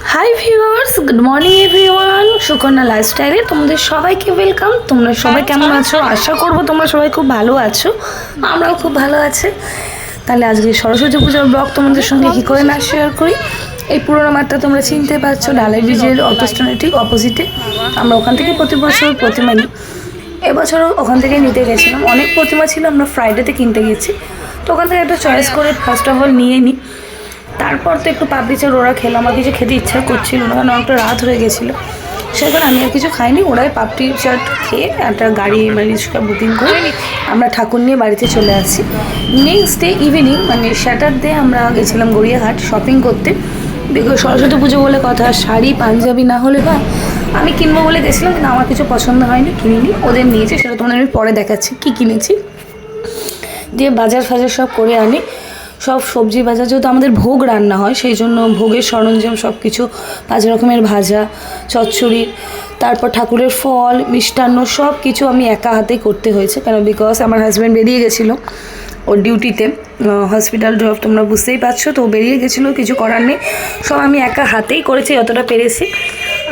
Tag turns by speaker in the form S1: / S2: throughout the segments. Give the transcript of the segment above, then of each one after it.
S1: Hi viewers good morning everyone Sukanya লাইফস্টাইলে তোমাদের সবাইকে ওয়েলকাম তোমরা সবাই কেমন আছো? আশা করব তোমরা সবাই খুব ভালো আছো। আমরাও খুব ভালো আছি। তাহলে আজকে সরস্বতী পুজোর ব্লগ তোমাদের সঙ্গে কী করে না শেয়ার করি? এই পুরোনো মাঠটা তোমরা চিনতে পারছ ডালাই ব্রিজের অটোস্ট্যান্ডের ঠিক অপোজিটে আমরা ওখান থেকে প্রতি বছর প্রতিমা নিই এবছরও ওখান থেকে নিতে গেছিলাম। অনেক প্রতিমা ছিল আমরা ফ্রাইডেতে কিনতে গেছি। তো ওখান থেকে একটা চয়েস করে ফার্স্ট অফ অল নিয়ে নিই তারপর তো একটু পাপড়ি চাট ওরা খেলো আমার কিছু খেতে ইচ্ছা করছিল না কারণ অনেকটা রাত হয়ে গেছিল। সেখানে আমি আর কিছু খাইনি ওরাই পাপড়ি চাট খেয়ে একটা গাড়ি মানে রিক্সা বুকিং করে আমরা ঠাকুর নিয়ে বাড়িতে চলে আসি। নেক্সট ডে ইভিনিং মানে স্যাটারডে আমরা গেছিলাম গড়িয়াহাট শপিং করতে। দেখো সরস্বতী পুজো বলে কথা শাড়ি পাঞ্জাবি না হলে বা আমি কিনবো বলে গেছিলাম কিন্তু আমার কিছু পছন্দ হয়নি কিনিনি। ওদের নিয়েছে সেটা তোমাদের আমি পরে দেখাচ্ছি কী কিনেছি। দিয়ে বাজার ফাজার সব করে আনি। সব সবজি বাজার যেহেতু আমাদের ভোগ রান্না হয়, সেই জন্য ভোগের সরঞ্জাম সব কিছু পাঁচ রকমের ভাজা, চচ্চড়ি, তারপর ঠাকুরের ফল, মিষ্টান্ন সব কিছু আমি একা হাতেই করতে হয়েছে, কেন? বিকজ আমার হাজব্যান্ড বেরিয়ে গেছিল ওর ডিউটিতে হসপিটাল ড্রপ তোমরা বুঝতেই পারছ, তো বেরিয়ে গেছিল, কিছু করার নেই। সব আমি একা হাতেই করেছি যতটা পেরেছি।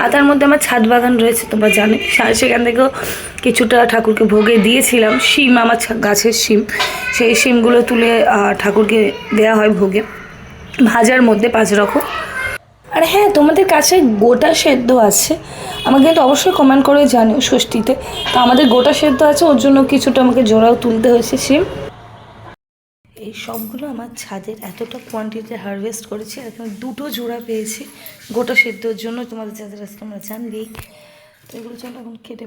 S1: আর তার মধ্যে আমার ছাদ বাগান রয়েছে, তোমরা জানো। সেখান থেকেও কিছুটা ঠাকুরকে ভোগে দিয়েছিলাম। শিম, আমার গাছের শিম। সেই শিমগুলো তুলে ঠাকুরকে দেওয়া হয় ভোগে। ভাজার মধ্যে পাঁচ রকম। আর হ্যাঁ তোমাদের কাছে গোটা সেদ্ধ আছে। আমাকে কিন্তু অবশ্যই কমেন্ট করে জানিও ষষ্ঠীতে। তো আমাদের গোটা সেদ্ধ আছে, ওর জন্য কিছুটা আমাকে জোড়াও তুলতে হয়েছে এই সবগুলো আমার ছাদের এতটা কোয়ান্টিটিতে হারভেস্ট করেছি এখন দুটো জোড়া পেয়েছি, গোটা সেদ্ধর জন্য তোমাদের যাদের আছে তোমরা জানবেই তো এগুলো চলো এখন কেটে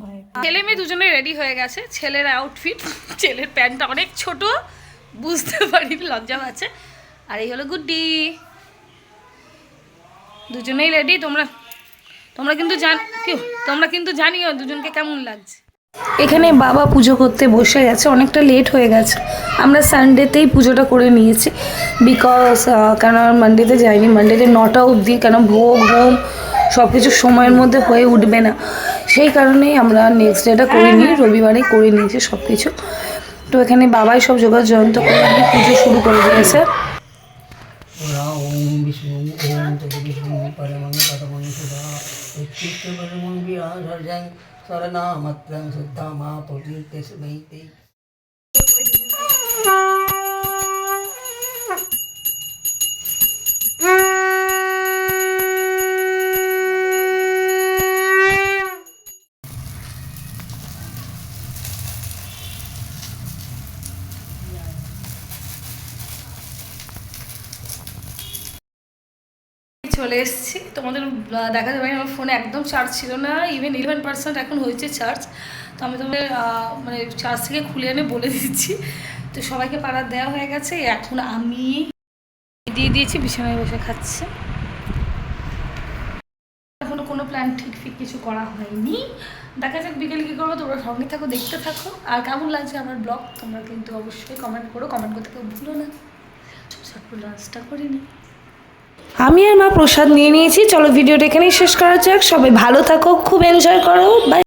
S1: মানে
S2: ছেলে মেয়ে দুজনে রেডি হয়ে গেছে, ছেলের আউটফিট ছেলের প্যান্টটা অনেক ছোট, বুঝতে পারি লজ্জা আছে। আর এই হলো গুড্ডি। দুজনেই রেডি তোমরা তোমরা কিন্তু জান তোমরা কিন্তু জানিও দুজনকে কেমন লাগছে।
S1: এখানে বাবা পুজো করতে বসে গেছে, অনেকটা লেট হয়ে গেছে। আমরা সানডেতেই পুজোটা করে নিয়েছি। বিকজ কেন মানডেতে যাইনি। মানডেতে নটা অবধি কেন ভোগ, হোম সব কিছু সময়ের মধ্যে হয়ে উঠবে না। সেই কারণেই আমরা নেক্সট ডেটা করে নিই রবিবারে করে নিয়েছি সব কিছু তো এখানে বাবাই সব যোগাযোগ জয়ন্ত করে পুজো শুরু করে দিয়েছে।
S3: विष्णु ओम तद्विष्णु परमं पदमं सुधा उच्छिष्ट परमं विहारजं शरणामत्रं शुद्धामा पुरीत्यस्मै ते
S2: চলে এসেছি। তোমাদের দেখাতে পারি আমার ফোনে একদম চার্জ ছিল না ইভেন ইলেভেন পার্সেন্ট এখন হয়েছে চার্জ তো আমি তোমাদের মানে চার্জ থেকে খুলে এনে বলে দিচ্ছি। তো সবাইকে পাড়ার দেওয়া হয়ে গেছে। এখন আমি দিয়ে দিয়েছি, বিছানায় বসে খাচ্ছে। এখনও কোনো প্ল্যান ঠিক ফিক কিছু করা হয়নি। দেখা যাক বিকেলে কী করব, তোমরা সঙ্গে থাকো, দেখতে থাকো। আর কেমন লাগছে আমার ব্লগ তোমরা কিন্তু অবশ্যই কমেন্ট করো। কমেন্ট করতে কেউ ভুলো না। ঝটপট লাঞ্চটা করে নিই
S1: আমি আর মা প্রসাদ নিয়ে নিয়েছি। চলো ভিডিওটা এখানেই শেষ করা যাক। সবাই ভালো থাকো, খুব এনজয় করো। বাই